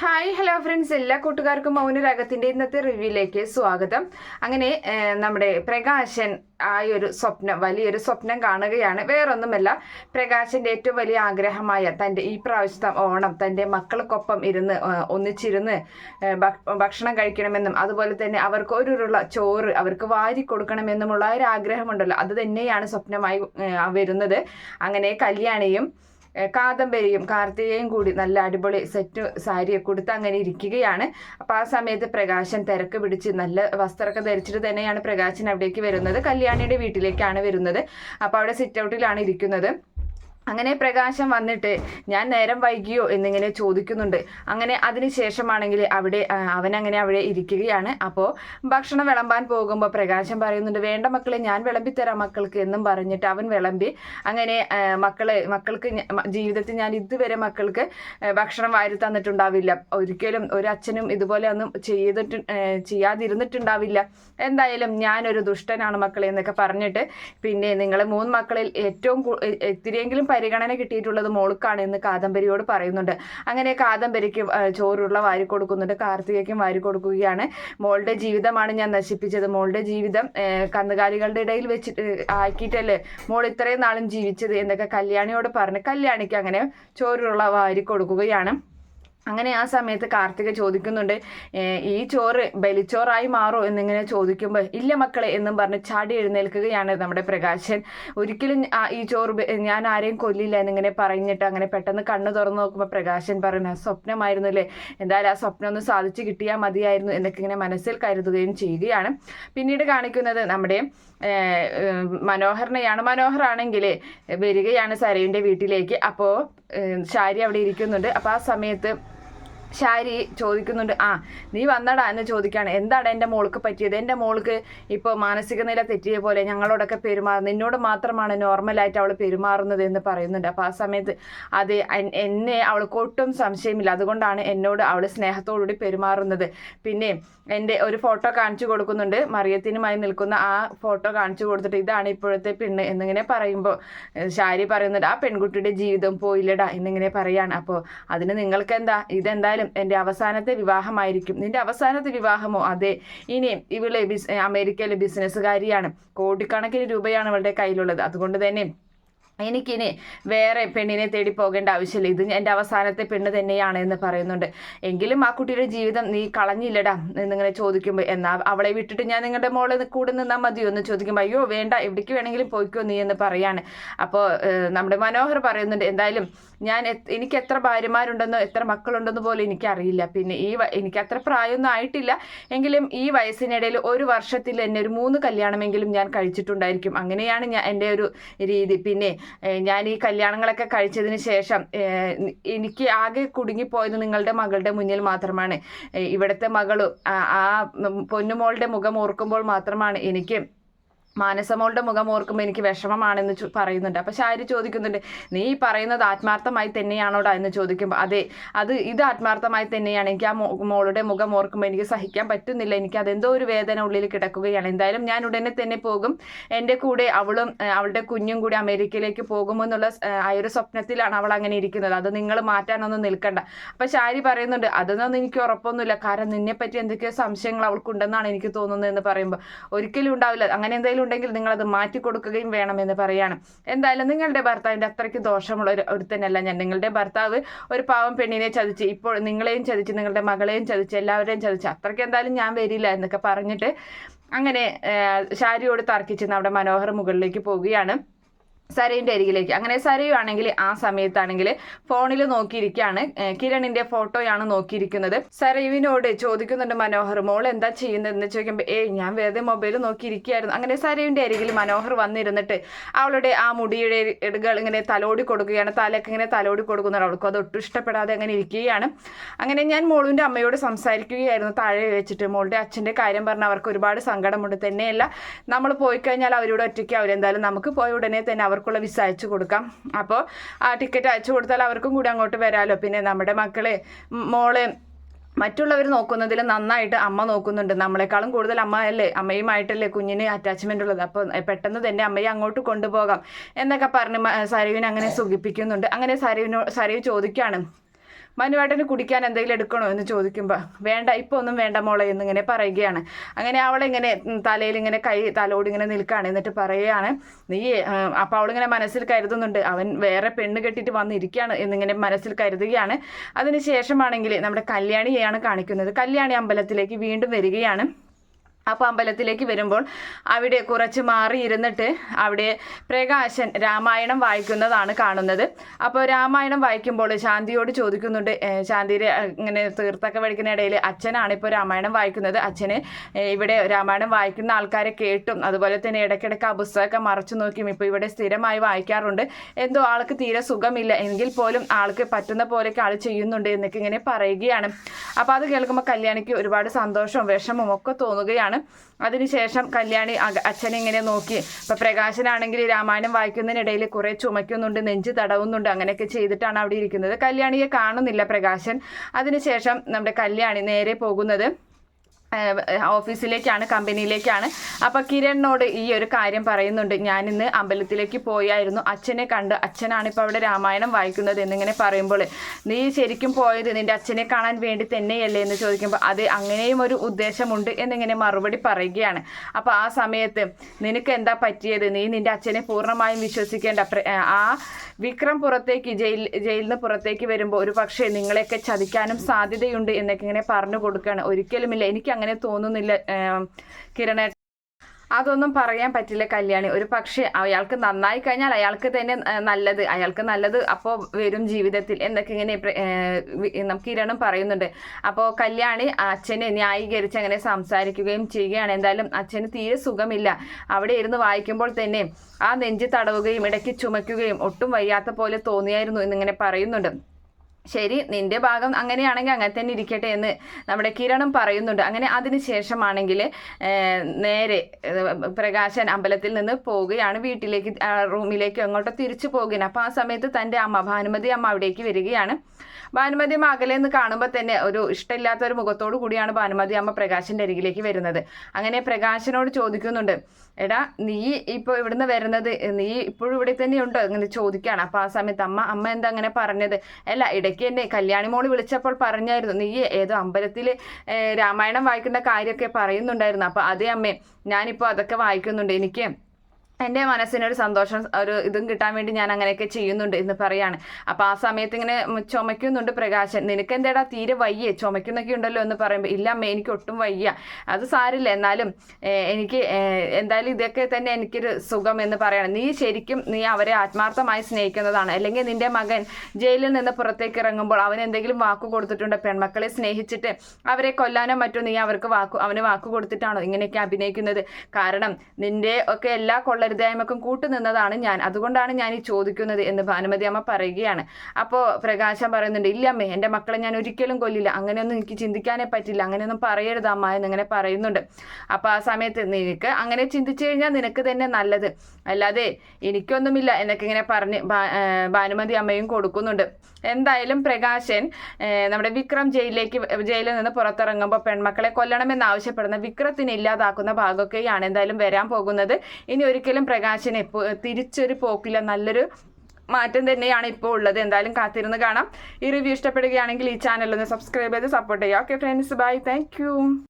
Hi hello friends എല്ലാ കൂട്ടുകാർക്കും മൗനരാഗത്തിന്റെ ഇന്നത്തെ റിവ്യൂയിലേക്ക് സ്വാഗതം. അങ്ങനെ നമ്മുടെ പ്രകാശൻ ആ ഒരു സ്വപ്നം വലിയൊരു സ്വപ്നം കാണുകയാണ്. വേറൊന്നുമല്ല പ്രകാശന്റെ ഏറ്റവും വലിയ ആഗ്രഹമായ തന്റെ ഈ പ്രാവശ്യത്തെ ഓണം തന്റെ മക്കൾക്കൊപ്പം ഇരുന്ന് ഒന്നിച്ചിരുന്ന് ഭക്ഷണം കഴിക്കണമെന്നും അതുപോലെ തന്നെ അവർക്ക് ഒരുള്ള ചോറ് അവർക്ക് വാരി കൊടുക്കണമെന്നുമുള്ള ഒരു ആഗ്രഹമുണ്ടല്ലോ. അത് തന്നെയാണ് സ്വപ്നമായി വരുന്നത്. അങ്ങനെ കല്യാണിയും കാദംബരിയും കാർത്തികയും കൂടി നല്ല അടിപൊളി സെറ്റ് സാരിയൊക്കെ കൊടുത്ത് അങ്ങനെ ഇരിക്കുകയാണ്. അപ്പോൾ ആ സമയത്ത് പ്രകാശൻ തിരക്ക് പിടിച്ച് നല്ല വസ്ത്രമൊക്കെ ധരിച്ചിട്ട് തന്നെയാണ് പ്രകാശൻ അവിടേക്ക് വരുന്നത്. കല്യാണിയുടെ വീട്ടിലേക്കാണ് വരുന്നത്. അപ്പോൾ അവിടെ സിറ്റ് ഔട്ടിലാണ് ഇരിക്കുന്നത്. അങ്ങനെ പ്രകാശം വന്നിട്ട് ഞാൻ നേരം വൈകിയോ എന്നിങ്ങനെ ചോദിക്കുന്നുണ്ട്. അങ്ങനെ അതിനുശേഷമാണെങ്കിൽ അവിടെ അവനങ്ങനെ അവിടെ ഇരിക്കുകയാണ്. അപ്പോൾ ഭക്ഷണം വിളമ്പാൻ പോകുമ്പോൾ പ്രകാശം പറയുന്നുണ്ട് വേണ്ട മക്കളെ ഞാൻ വിളമ്പിത്തരാം മക്കൾക്ക് എന്നും പറഞ്ഞിട്ട് അവൻ വിളമ്പി. അങ്ങനെ മക്കളെ മക്കൾക്ക് ജീവിതത്തിൽ ഞാൻ ഇതുവരെ മക്കൾക്ക് ഭക്ഷണം വാരി തന്നിട്ടുണ്ടാവില്ല. ഒരിക്കലും ഒരു അച്ഛനും ഇതുപോലെ ഒന്നും ചെയ്തിട്ട് ചെയ്യാതിരുന്നിട്ടുണ്ടാവില്ല. എന്തായാലും ഞാനൊരു ദുഷ്ടനാണ് മക്കളെ എന്നൊക്കെ പറഞ്ഞിട്ട് പിന്നെ നിങ്ങളെ മൂന്ന് മക്കളിൽ ഏറ്റവും ഇത്തിരിയെങ്കിലും പരിഗണന കിട്ടിയിട്ടുള്ളത് മോൾക്കാണ് എന്ന് കാദംബരിയോട് പറയുന്നുണ്ട്. അങ്ങനെ കാദംബരിക്ക് ചോറുള്ള വാരി കൊടുക്കുന്നുണ്ട്. കാർത്തികയ്ക്കും വാരി കൊടുക്കുകയാണ്. മോളുടെ ജീവിതമാണ് ഞാൻ നശിപ്പിച്ചത്. മോളുടെ ജീവിതം കന്നുകാലികളുടെ ഇടയിൽ വെച്ചിട്ട് ആക്കിയിട്ടല്ലേ മോൾ ഇത്രയും നാളും ജീവിച്ചത് എന്നൊക്കെ കല്യാണിയോട് പറഞ്ഞ് കല്യാണിക്ക് അങ്ങനെ ചോറുള്ള വാരി കൊടുക്കുകയാണ്. അങ്ങനെ ആ സമയത്ത് കാർത്തിക ചോദിക്കുന്നുണ്ട് "ഏഹ് ഈ ചോറ് ബലിച്ചോറായി മാറോ? എന്നിങ്ങനെ ചോദിക്കുമ്പോൾ ഇല്ല മക്കളെ എന്നും പറഞ്ഞ് ചാടി എഴുന്നേൽക്കുകയാണ് നമ്മുടെ പ്രകാശൻ. ഒരിക്കലും ഈ ചോറ് ഞാൻ ആരെയും കൊല്ലില്ല എന്നിങ്ങനെ പറഞ്ഞിട്ട് അങ്ങനെ പെട്ടെന്ന് കണ്ണു തുറന്നു നോക്കുമ്പോൾ പ്രകാശൻ പറയുന്ന സ്വപ്നമായിരുന്നു അല്ലേ? എന്തായാലും ആ സ്വപ്നം ഒന്ന് സാധിച്ചു കിട്ടിയാൽ മതിയായിരുന്നു എന്നൊക്കെ ഇങ്ങനെ മനസ്സിൽ കരുതുകയും ചെയ്യുകയാണ്. പിന്നീട് കാണിക്കുന്നത് നമ്മുടെ മനോഹരനെയാണ്. മനോഹറാണെങ്കിൽ വരികയാണ് സരയുന്റെ വീട്ടിലേക്ക്. അപ്പോൾ ശാരി അവിടെ ഇരിക്കുന്നുണ്ട്. അപ്പോൾ ആ സമയത്ത് ഷാരി ചോദിക്കുന്നുണ്ട് ആ നീ വന്നടാ എന്ന് ചോദിക്കുകയാണ്. എന്താണ് എന്റെ മോൾക്ക് പറ്റിയത്? എന്റെ മോൾക്ക് ഇപ്പോൾ മാനസിക നില തെറ്റിയ പോലെ ഞങ്ങളോടൊക്കെ പെരുമാറുന്നത്. നിന്നോട് മാത്രമാണ് നോർമലായിട്ട് അവൾ പെരുമാറുന്നത് എന്ന് പറയുന്നുണ്ട്. അപ്പോൾ ആ സമയത്ത് അത് എന്നെ അവൾക്ക് ഒട്ടും സംശയമില്ല. അതുകൊണ്ടാണ് എന്നോട് അവൾ സ്നേഹത്തോടുകൂടി പെരുമാറുന്നത്. പിന്നെ എന്റെ ഒരു ഫോട്ടോ കാണിച്ചു കൊടുക്കുന്നുണ്ട്. മറിയത്തിനുമായി നിൽക്കുന്ന ആ ഫോട്ടോ കാണിച്ചു കൊടുത്തിട്ട് ഇതാണ് ഇപ്പോഴത്തെ പെണ്ണ് എന്നിങ്ങനെ പറയുമ്പോൾ ശാരി പറയുന്നുണ്ട് ആ പെൺകുട്ടിയുടെ ജീവിതം പോയില്ലടാ എന്നിങ്ങനെ പറയാണ്. അപ്പോൾ അതിന് നിങ്ങൾക്ക് എന്താ ഇതെന്തായാലും എന്റെ അവസാനത്തെ വിവാഹമായിരിക്കും. നിന്റെ അവസാനത്തെ വിവാഹമോ? അതെ. ഇനിയും ഇവളെ ബിസ് അമേരിക്കയിലെ ബിസിനസ്സുകാരിയാണ് കോടിക്കണക്കിന് രൂപയാണ് അവളുടെ കയ്യിലുള്ളത്. അതുകൊണ്ട് തന്നെ എനിക്കിനി വേറെ പെണ്ണിനെ തേടി പോകേണ്ട ആവശ്യമില്ല. ഇത് എന്റെ അവസാനത്തെ പെണ്ണ് തന്നെയാണ് എന്ന് പറയുന്നുണ്ട്. എങ്കിലും ആ കുട്ടിയുടെ ജീവിതം നീ കളഞ്ഞില്ലടാ എന്നിങ്ങനെ ചോദിക്കുമ്പോൾ എന്നാ അവളെ വിട്ടിട്ട് ഞാൻ നിങ്ങളുടെ മോളെ കൂടെ നിന്നാൽ മതിയോ എന്ന് ചോദിക്കുമ്പോൾ അയ്യോ വേണ്ട എവിടേക്ക് വേണമെങ്കിലും പോയിക്കോ നീ എന്ന് പറയാണ്. അപ്പോൾ നമ്മുടെ മനോഹർ പറയുന്നുണ്ട് എന്തായാലും ഞാൻ എനിക്ക് എത്ര ഭാര്യമാരുണ്ടെന്നോ എത്ര മക്കളുണ്ടെന്നോ പോലും എനിക്കറിയില്ല. പിന്നെ ഈ എനിക്ക് അത്ര പ്രായമൊന്നും ആയിട്ടില്ല. എങ്കിലും ഈ വയസ്സിനിടയിൽ ഒരു വർഷത്തിൽ എന്നെ ഒരു മൂന്ന് കല്യാണമെങ്കിലും ഞാൻ കഴിച്ചിട്ടുണ്ടായിരിക്കും. അങ്ങനെയാണ് ഞാൻ എന്റെ ഒരു രീതി. പിന്നെ ഞാൻ ഈ കല്യാണങ്ങളൊക്കെ കഴിച്ചതിന് ശേഷം എനിക്ക് ആകെ കുടുങ്ങിപ്പോയത് നിങ്ങളുടെ മകളുടെ മുന്നിൽ മാത്രമാണ്. ഇവിടുത്തെ മകളും ആ പൊന്നുമോളുടെ മുഖം ഓർക്കുമ്പോൾ മാത്രമാണ് എനിക്ക് മാനസമോളുടെ മുഖം ഓർക്കുമ്പോൾ എനിക്ക് വിഷമമാണെന്ന് പറയുന്നുണ്ട്. അപ്പോൾ ശാരി ചോദിക്കുന്നുണ്ട് നീ പറയുന്നത് ആത്മാർത്ഥമായി തന്നെയാണോടാ? എന്ന് ചോദിക്കുമ്പോൾ അതെ അത് ഇത് ആത്മാർത്ഥമായി തന്നെയാണ്. എനിക്ക് ആ മോളുടെ മുഖം ഓർക്കുമ്പോൾ എനിക്ക് സഹിക്കാൻ പറ്റുന്നില്ല. എനിക്ക് അതെന്തോ ഒരു വേദന ഉള്ളിൽ കിടക്കുകയാണ്. എന്തായാലും ഞാൻ ഉടനെ തന്നെ പോകും. എന്റെ കൂടെ അവളും അവളുടെ കുഞ്ഞും കൂടി അമേരിക്കയിലേക്ക് പോകുമെന്നുള്ള ആ ഒരു സ്വപ്നത്തിലാണ് അവൾ അങ്ങനെ ഇരിക്കുന്നത്. അത് നിങ്ങൾ മാറ്റാനൊന്നും നിൽക്കണ്ട. അപ്പോൾ ശാരി പറയുന്നുണ്ട് അതൊന്നും എനിക്ക് ഉറപ്പൊന്നുമില്ല. കാരണം നിന്നെപ്പറ്റി എന്തൊക്കെയോ സംശയങ്ങൾ അവൾക്കുണ്ടെന്നാണ് എനിക്ക് തോന്നുന്നത് എന്ന് പറയുമ്പോൾ ഒരിക്കലും ഉണ്ടാവില്ല. അങ്ങനെ എന്തെങ്കിലും ഉണ്ടെങ്കിൽ നിങ്ങൾ അത് മാറ്റി കൊടുക്കുകയും വേണമെന്ന് പറയാണ്. എന്തായാലും നിങ്ങളുടെ ഭർത്താവിന്റെ അത്രയ്ക്ക് ദോഷമുള്ള ഒരു ഒരുത്തനല്ല ഞാൻ. നിങ്ങളുടെ ഭർത്താവ് ഒരു പാവം പെണ്ണിനെ ചതിച്ച് ഇപ്പോൾ നിങ്ങളെയും ചതിച്ച് നിങ്ങളുടെ മകളെയും ചതിച്ച് എല്ലാവരെയും ചതിച്ച് അത്രയ്ക്ക് എന്തായാലും ഞാൻ വരില്ല എന്നൊക്കെ പറഞ്ഞിട്ട് അങ്ങനെ ശാരിയോട് തർക്കിച്ച് നമ്മുടെ മനോഹർ മുകളിലേക്ക് പോവുകയാണ്. സരയുടെ അരികിലേക്ക്. അങ്ങനെ സരയുവാണെങ്കിൽ ആ സമയത്താണെങ്കിൽ ഫോണിൽ നോക്കിയിരിക്കുകയാണ്. കിരണിന്റെ ഫോട്ടോയാണ് നോക്കിയിരിക്കുന്നത്. സരയുവിനോട് ചോദിക്കുന്നുണ്ട് മനോഹർ മോൾ എന്താ ചെയ്യുന്നതെന്ന്? ചോദിക്കുമ്പോൾ ഏയ് ഞാൻ വെറുതെ മൊബൈൽ നോക്കിയിരിക്കുകയായിരുന്നു. അങ്ങനെ സരയുവിന്റെ അരികിൽ മനോഹർ വന്നിരുന്നിട്ട് അവളുടെ ആ മുടിയുടെ ഇടുകൾ ഇങ്ങനെ തലോടി കൊടുക്കുകയാണ്. തലയൊക്കെ ഇങ്ങനെ തലോടി കൊടുക്കുന്നുണ്ട്. അവൾക്ക് അത് ഒട്ടും ഇഷ്ടപ്പെടാതെ അങ്ങനെ ഇരിക്കുകയാണ്. അങ്ങനെ ഞാൻ മോളുവിന്റെ അമ്മയോട് സംസാരിക്കുകയായിരുന്നു. താഴെ വെച്ചിട്ട് മോളുടെ അച്ഛന്റെ കാര്യം പറഞ്ഞ അവർക്ക് ഒരുപാട് സങ്കടമുണ്ട്. തന്നെയല്ല നമ്മൾ പോയി കഴിഞ്ഞാൽ അവരോട് ഒറ്റയ്ക്ക് അവരെന്തായാലും നമുക്ക് പോയ ഉടനെ തന്നെ അവർക്കുള്ള വിസ അയച്ചു കൊടുക്കാം. അപ്പോൾ ആ ടിക്കറ്റ് അയച്ചു കൊടുത്താൽ അവർക്കും കൂടി അങ്ങോട്ട് വരാമല്ലോ പിന്നെ നമ്മുടെ മക്കളെ മോളെ മറ്റുള്ളവർ നോക്കുന്നതിൽ നന്നായിട്ട് അമ്മ നോക്കുന്നുണ്ട്. നമ്മളെക്കാളും കൂടുതൽ അമ്മ അല്ലേ? അമ്മയുമായിട്ടല്ലേ കുഞ്ഞിന് അറ്റാച്ച്മെന്റ് ഉള്ളത്? അപ്പോൾ പെട്ടെന്ന് തന്നെ അമ്മയെ അങ്ങോട്ട് കൊണ്ടുപോകാം എന്നൊക്കെ പറഞ്ഞ് സരയുവിനെ അങ്ങനെ സുഖിപ്പിക്കുന്നുണ്ട്. അങ്ങനെ സരയുവിനോ സരയു ചോദിക്കുകയാണ് മനുവേട്ടന് കുടിക്കാൻ എന്തെങ്കിലും എടുക്കണോ എന്ന് ചോദിക്കുമ്പോൾ വേണ്ട ഇപ്പോൾ ഒന്നും വേണ്ട മോളെ എന്നിങ്ങനെ പറയുകയാണ്. അങ്ങനെ അവളിങ്ങനെ തലയിൽ ഇങ്ങനെ കൈ തലോട് ഇങ്ങനെ നിൽക്കുകയാണ്. എന്നിട്ട് പറയുകയാണ് നീ അപ്പോൾ അവളിങ്ങനെ മനസ്സിൽ കരുതുന്നുണ്ട്. അവൻ വേറെ പെണ്ണ് കെട്ടിയിട്ട് വന്നിരിക്കുകയാണ് എന്നിങ്ങനെ മനസ്സിൽ കരുതുകയാണ്. അതിന് ശേഷമാണെങ്കിൽ നമ്മുടെ കല്യാണിയെയാണ് കാണിക്കുന്നത്. കല്യാണി അമ്പലത്തിലേക്ക് വീണ്ടും വരികയാണ്. അപ്പോൾ അമ്പലത്തിലേക്ക് വരുമ്പോൾ അവിടെ കുറച്ച് മാറി ഇരുന്നിട്ട് അവിടെ പ്രകാശൻ രാമായണം വായിക്കുന്നതാണ് കാണുന്നത്. അപ്പോൾ രാമായണം വായിക്കുമ്പോൾ ശാന്തിയോട് ചോദിക്കുന്നുണ്ട് ശാന്തിയുടെ ഇങ്ങനെ തീർത്തൊക്കെ പഠിക്കുന്ന ഇടയിൽ അച്ഛനാണ് ഇപ്പോൾ രാമായണം വായിക്കുന്നത്. അച്ഛന് ഇവിടെ രാമായണം വായിക്കുന്ന ആൾക്കാരെ കേട്ടും അതുപോലെ തന്നെ ഇടയ്ക്കിടയ്ക്ക് ആ പുസ്തകമൊക്കെ മറച്ചു നോക്കിയും ഇപ്പോൾ ഇവിടെ സ്ഥിരമായി വായിക്കാറുണ്ട്. എന്തോ ആൾക്ക് തീരെ സുഖമില്ല. എങ്കിൽ പോലും ആൾക്ക് പറ്റുന്ന പോലെയൊക്കെ ആൾ ചെയ്യുന്നുണ്ട് എന്നൊക്കെ ഇങ്ങനെ പറയുകയാണ്. അപ്പോൾ അത് കേൾക്കുമ്പോൾ കല്യാണിക്ക് ഒരുപാട് സന്തോഷവും വിഷമവും ഒക്കെ തോന്നുകയാണ്. അതിനുശേഷം കല്യാണി അച്ഛനെ ഇങ്ങനെ നോക്കി. ഇപ്പൊ പ്രകാശനാണെങ്കിൽ രാമായണം വായിക്കുന്നതിനിടയിൽ കുറേ ചുമയ്ക്കുന്നുണ്ട് നെഞ്ച് തടവുന്നുണ്ട് അങ്ങനെയൊക്കെ ചെയ്തിട്ടാണ് അവിടെ ഇരിക്കുന്നത്. കല്യാണിയെ കാണുന്നില്ല പ്രകാശൻ. അതിനുശേഷം നമ്മുടെ കല്യാണി നേരെ പോകുന്നത് ഓഫീസിലേക്കാണ് കമ്പനിയിലേക്കാണ്. അപ്പോൾ കിരണിനോട് ഈ ഒരു കാര്യം പറയുന്നുണ്ട്. ഞാൻ ഇന്ന് അമ്പലത്തിലേക്ക് പോയായിരുന്നു. അച്ഛനെ കണ്ട് അച്ഛനാണ് ഇപ്പൊ അവിടെ രാമായണം വായിക്കുന്നത് എന്നിങ്ങനെ പറയുമ്പോൾ നീ ശരിക്കും പോയത് നിന്റെ അച്ഛനെ കാണാൻ വേണ്ടി തന്നെയല്ലേ? എന്ന് ചോദിക്കുമ്പോൾ അത് അങ്ങനെയും ഒരു ഉദ്ദേശമുണ്ട് എന്നിങ്ങനെ മറുപടി പറയുകയാണ്. അപ്പോൾ ആ സമയത്ത് നിനക്ക് എന്താ പറ്റിയത്? നീ നിന്റെ അച്ഛനെ പൂർണമായും വിശ്വസിക്കേണ്ട. ആ വിക്രം പുറത്തേക്ക് ജയിൽ ജയിലിൽ നിന്ന് പുറത്തേക്ക് വരുമ്പോൾ ഒരു പക്ഷേ നിങ്ങളെയൊക്കെ ചതിക്കാനും സാധ്യതയുണ്ട് എന്നൊക്കെ ഇങ്ങനെ പറഞ്ഞു കൊടുക്കുകയാണ് ഒരിക്കലുമില്ല. എനിക്ക് തോന്നുന്നില്ല ഏം, കിരണേ. അതൊന്നും പറയാൻ പറ്റില്ല കല്യാണി. ഒരു പക്ഷേ അയാൾക്ക് നന്നായി കഴിഞ്ഞാൽ അയാൾക്ക് തന്നെ നല്ലത്. അയാൾക്ക് നല്ലത് അപ്പോൾ വരും ജീവിതത്തിൽ എന്നൊക്കെ ഇങ്ങനെ നമുക്ക് കിരണും പറയുന്നുണ്ട്. അപ്പോൾ കല്യാണി അച്ഛനെ ന്യായീകരിച്ച് അങ്ങനെ സംസാരിക്കുകയും ചെയ്യുകയാണ്. എന്തായാലും അച്ഛന് തീരെ സുഖമില്ല. അവിടെ ഇരുന്ന് വായിക്കുമ്പോൾ തന്നെ ആ നെഞ്ച് തടവുകയും ഇടയ്ക്ക് ചുമയ്ക്കുകയും ഒട്ടും വയ്യാത്ത പോലെ തോന്നിയായിരുന്നു എന്നിങ്ങനെ പറയുന്നുണ്ട്. ശരി നിന്റെ ഭാഗം അങ്ങനെയാണെങ്കിൽ അങ്ങനെ തന്നെ ഇരിക്കട്ടെ എന്ന് നമ്മുടെ കിരണം പറയുന്നുണ്ട്. അങ്ങനെ അതിന് ശേഷമാണെങ്കിൽ നേരെ പ്രകാശൻ അമ്പലത്തിൽ നിന്ന് പോവുകയാണ്. വീട്ടിലേക്ക് റൂമിലേക്ക് അങ്ങോട്ടോ തിരിച്ചു പോകുകയാണ്. അപ്പോൾ ആ സമയത്ത് തന്റെ അമ്മ ഭാനുമതി അമ്മ അവിടേക്ക് വരികയാണ്. ഭാനുമതി അമ്മ അകലെ കാണുമ്പോൾ തന്നെ ഒരു ഇഷ്ടമില്ലാത്ത ഒരു മുഖത്തോടു കൂടിയാണ് ഭാനുമതി അമ്മ പ്രകാശിന്റെ അരികിലേക്ക് വരുന്നത്. അങ്ങനെ പ്രകാശനോട് ചോദിക്കുന്നുണ്ട് എടാ നീ ഇപ്പോൾ ഇവിടുന്ന് വരുന്നത് നീ ഇപ്പോഴും ഇവിടെ തന്നെ ഉണ്ടോ? ഇങ്ങനെ ചോദിക്കുകയാണ്. അപ്പോൾ ആ സമയത്ത് അമ്മ അമ്മ എന്താ അങ്ങനെ പറഞ്ഞത്? അല്ല ഇടയ്ക്ക് എന്നെ കല്യാണി മോൾ വിളിച്ചപ്പോൾ പറഞ്ഞായിരുന്നു നീ ഏതോ അമ്പലത്തിൽ രാമായണം വായിക്കേണ്ട കാര്യമൊക്കെ പറയുന്നുണ്ടായിരുന്നു. അപ്പോൾ അതേ അമ്മേ ഞാനിപ്പോൾ അതൊക്കെ വായിക്കുന്നുണ്ട്. എനിക്ക് എന്റെ മനസ്സിനൊരു സന്തോഷം ഒരു ഇതും കിട്ടാൻ വേണ്ടി ഞാൻ അങ്ങനെയൊക്കെ ചെയ്യുന്നുണ്ട് എന്ന് പറയാണ്. അപ്പോൾ ആ സമയത്ത് ഇങ്ങനെ ചുമയ്ക്കുന്നുണ്ട് പ്രകാശൻ. നിനക്ക് എന്തേടാ തീരെ വയ്യേ? ചുമയ്ക്കുന്നൊക്കെ ഉണ്ടല്ലോ എന്ന് പറയുമ്പോൾ ഇല്ല അമ്മ എനിക്ക് ഒട്ടും വയ്യ. അത് സാരില്ല. എന്നാലും എനിക്ക് എന്തായാലും ഇതൊക്കെ തന്നെ എനിക്കൊരു സുഖം എന്ന് പറയണം. നീ ശരിക്കും നീ അവരെ ആത്മാർത്ഥമായി സ്നേഹിക്കുന്നതാണ്. അല്ലെങ്കിൽ നിന്റെ മകൻ ജയിലിൽ നിന്ന് പുറത്തേക്ക് ഇറങ്ങുമ്പോൾ അവൻ എന്തെങ്കിലും വാക്ക് കൊടുത്തിട്ടുണ്ട്? പെൺമക്കളെ സ്നേഹിച്ചിട്ട് അവരെ കൊല്ലാനോ മറ്റോ നീ അവർക്ക് വാക്ക് അവന് വാക്ക് കൊടുത്തിട്ടാണോ ഇങ്ങനെയൊക്കെ അഭിനയിക്കുന്നത്? കാരണം നിന്റെ ഒക്കെ എല്ലാ കൊള്ളരുതായ്മക്കും കൂട്ടുനിന്നതാണ് ഞാൻ. അതുകൊണ്ടാണ് ഞാൻ ഈ ചോദിക്കുന്നത് എന്ന് ഭാനുമതി അമ്മ പറയുകയാണ്. അപ്പോൾ പ്രകാശം പറയുന്നുണ്ട് ഇല്ല അമ്മേ എന്റെ മക്കളെ ഞാൻ ഒരിക്കലും കൊല്ലില്ല. അങ്ങനെയൊന്നും എനിക്ക് ചിന്തിക്കാനേ പറ്റില്ല. അങ്ങനെയൊന്നും പറയരുത് അമ്മ എന്നിങ്ങനെ പറയുന്നുണ്ട്. അപ്പോൾ ആ സമയത്ത് നിനക്ക് അങ്ങനെ ചിന്തിച്ചു കഴിഞ്ഞാൽ നിനക്ക് തന്നെ നല്ലത്. അല്ലാതെ എനിക്കൊന്നുമില്ല എന്നൊക്കെ ഇങ്ങനെ പറഞ്ഞ് ഭാനുമതി അമ്മയും കൊടുക്കുന്നുണ്ട്. എന്തായാലും പ്രകാശൻ നമ്മുടെ വിക്രം ജയിലിലേക്ക് ജയിലിൽ നിന്ന് പുറത്തിറങ്ങുമ്പോൾ പെൺമക്കളെ കൊല്ലണമെന്ന് ആവശ്യപ്പെടുന്ന വിക്രത്തിനെ ഇല്ലാതാക്കുന്ന ഭാഗമൊക്കെയാണ് എന്തായാലും വരാൻ പോകുന്നത്. ഇനി ഒരിക്കലും പ്രകാശന് എപ്പോ- തിരിച്ചൊരു പോക്കില്ല നല്ലൊരു മാറ്റം തന്നെയാണ് ഇപ്പോൾ ഉള്ളത്. എന്തായാലും കാത്തിരുന്ന് കാണാം. ഈ റിവ്യൂ ഇഷ്ടപ്പെടുകയാണെങ്കിൽ ഈ ചാനൽ ഒന്ന് സബ്സ്ക്രൈബ് ചെയ്ത് സപ്പോർട്ട് ചെയ്യുക. Okay friends bye thank